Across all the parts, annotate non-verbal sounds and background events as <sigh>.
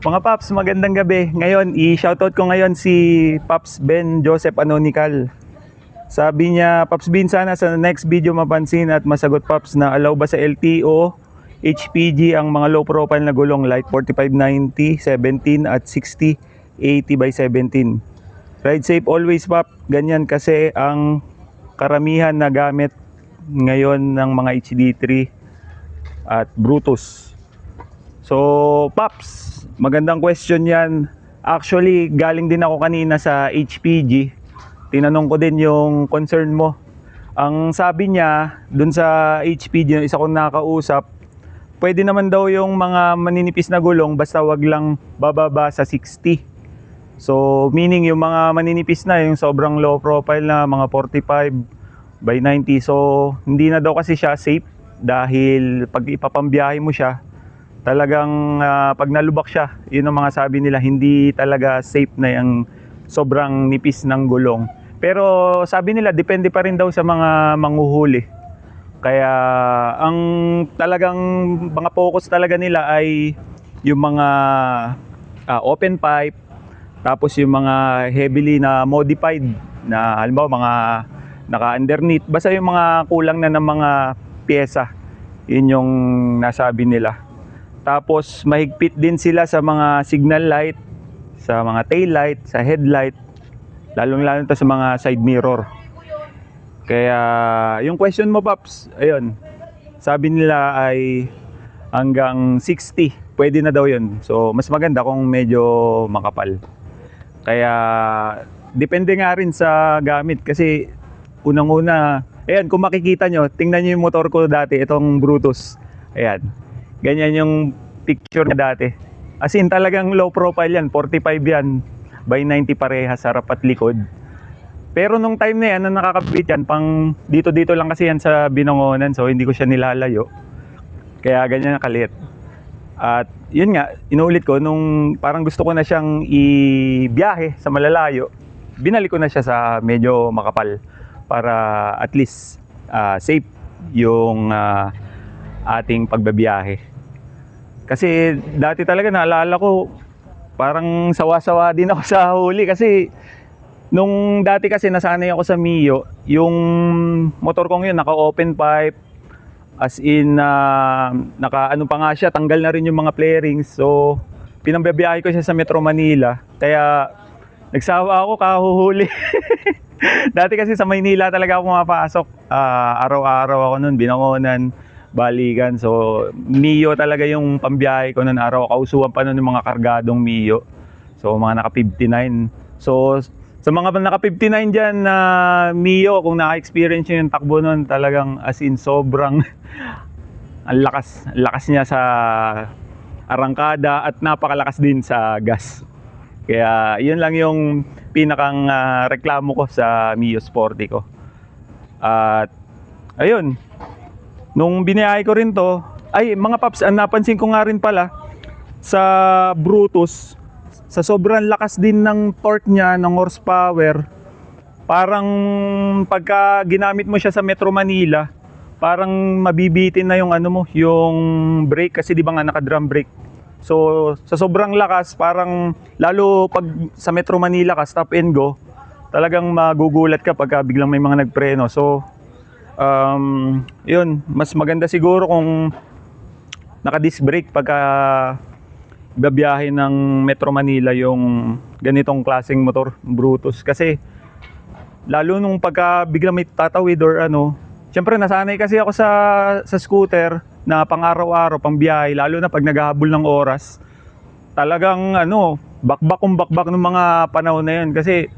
Mga Paps, magandang gabi. Ngayon, i-shoutout ko ngayon si Paps Ben Joseph Anonical. Sabi niya, Paps Ben, sana sa next video mapansin at masagot Paps na allow ba sa LTO, HPG ang mga low profile na gulong like 4590, 17 at 60, 80 by 17. Ride safe always Pap, ganyan kasi ang karamihan na gamit ngayon ng mga HD3 at Brutus. So, Paps, magandang question yan. Actually, galing din ako kanina sa HPG. Tinanong ko din yung concern mo. Ang sabi niya, dun sa HPG, isa kong nakausap, pwede naman daw yung mga maninipis na gulong basta wag lang bababa sa 60. So, meaning yung mga maninipis na, yung sobrang low profile na mga 45 by 90. So, hindi na daw kasi siya safe dahil pag ipapambiyahe mo siya, talagang ah, pag nalubak siya, yun ang mga sabi nila, hindi talaga safe na yung sobrang nipis ng gulong. Pero sabi nila, depende pa rin daw sa mga manguhuli. Kaya ang talagang mga focus talaga nila ay yung mga ah, open pipe, tapos yung mga heavily na modified na halimbawa mga naka-underneath, basta yung mga kulang na ng mga pyesa. Yun yung nasabi nila. Tapos mahigpit din sila sa mga signal light, sa mga tail light, sa headlight, lalong lalo to sa mga side mirror. Kaya yung question mo Paps, ayun. Sabi nila ay hanggang 60, pwede na daw yun. So mas maganda kung medyo makapal. Kaya depende nga rin sa gamit kasi unang-una, ayan kung makikita nyo, tingnan nyo yung motor ko dati, itong Brutus. Ayan. Ganyan yung picture niya dati. As in talagang low profile yan, 45 yan. By 90 parehas, harap at likod. Pero nung time na yan, na nakakabit yan, pang dito-dito lang kasi yan sa binangonan, so hindi ko siya nilalayo. Kaya ganyan kalit. At yun nga, inulit ko, nung parang gusto ko na siyang ibiyahe sa malalayo, binalik ko na siya sa medyo makapal para at least ah, safe yung ah, ating pagbabiyahe. Kasi dati talaga naalala ko, parang sawa-sawa din ako <laughs> sa huli kasi nung dati kasi nasanay ako sa Mio, yung motor kong yun naka-open pipe, as in na naka ano pa nga siya, tanggal na rin yung mga flarings. So pinambabiyahe ko siya sa Metro Manila. Kaya nagsawa ako kahuhuli. <laughs> Dati kasi sa Maynila talaga ako pumapasok. Ah, araw-araw ako noon, binangonan, balikan. So, Mio talaga yung pambiyahe ko noon araw. Kausuhan pa noon yung mga kargadong Mio. So, mga naka 59. So, sa mga naka 59 dyan na Mio, kung naka-experience nyo yung takbo noon, talagang as in sobrang <laughs> ang lakas, ang lakas niya sa arangkada at napakalakas din sa gas. Kaya yun lang yung pinakang ah, reklamo ko sa Mio Sporty ko. At ayun, nung biniyahe ko rin to, ay mga paps, ang napansin ko nga rin pala sa Brutus, sa sobrang lakas din ng torque niya, ng horsepower, parang pagka ginamit mo siya sa Metro Manila, parang mabibitin na yung ano mo, yung brake kasi di ba nga naka-drum brake. So sa sobrang lakas, parang lalo pag sa Metro Manila ka stop and go, talagang magugulat ka pagka biglang may mga nagpreno. So um, yun, mas maganda siguro kung naka-disc brake pagka babiyahe ng Metro Manila yung ganitong klaseng motor, Brutus. Kasi lalo nung pagka biglang may tatawid or ano, syempre nasanay kasi ako sa sa scooter na pang-araw-araw, pang-biyahe, lalo na pag naghahabol ng oras. Talagang ano, bakbak kong bakbak ng mga panahon na yun kasi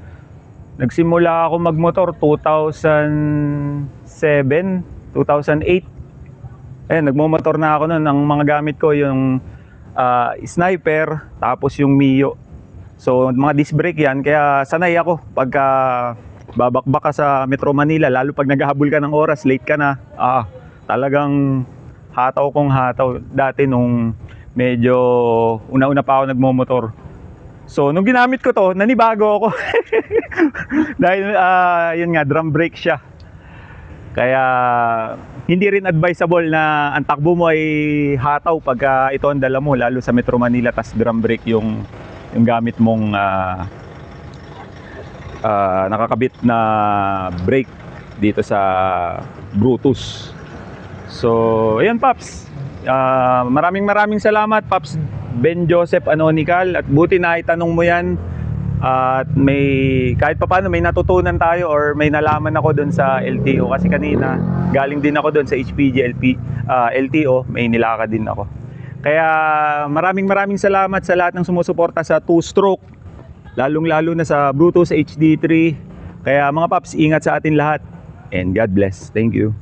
nagsimula ako magmotor 2007, 2008. Ayun, nagmomotor na ako noon. Ang mga gamit ko yung ah, sniper, tapos yung Mio. So, mga disc brake yan. Kaya sanay ako pagka babakbak ka sa Metro Manila, lalo pag naghahabol ka ng oras, late ka na. Ah, talagang hataw kong hataw. Dati nung medyo una-una pa ako nagmomotor. So, nung ginamit ko to, nanibago ako. <laughs> Dahil, ah, yun nga, drum brake siya. Kaya, hindi rin advisable na ang takbo mo ay hataw pagka ito ang dala mo lalo sa Metro Manila tas drum brake yung yung gamit mong ah, ah, nakakabit na brake dito sa Brutus. So, ayan Paps. Ah, maraming maraming salamat Paps Ben Joseph Anonical at buti na itanong mo yan at may kahit papaano may natutunan tayo or may nalaman ako doon sa LTO kasi kanina galing din ako doon sa HPG LP, ah, LTO may nilakad din ako. Kaya maraming maraming salamat sa lahat ng sumusuporta sa two stroke lalong lalo na sa Bluetooth HD3 kaya mga paps ingat sa atin lahat and God bless. Thank you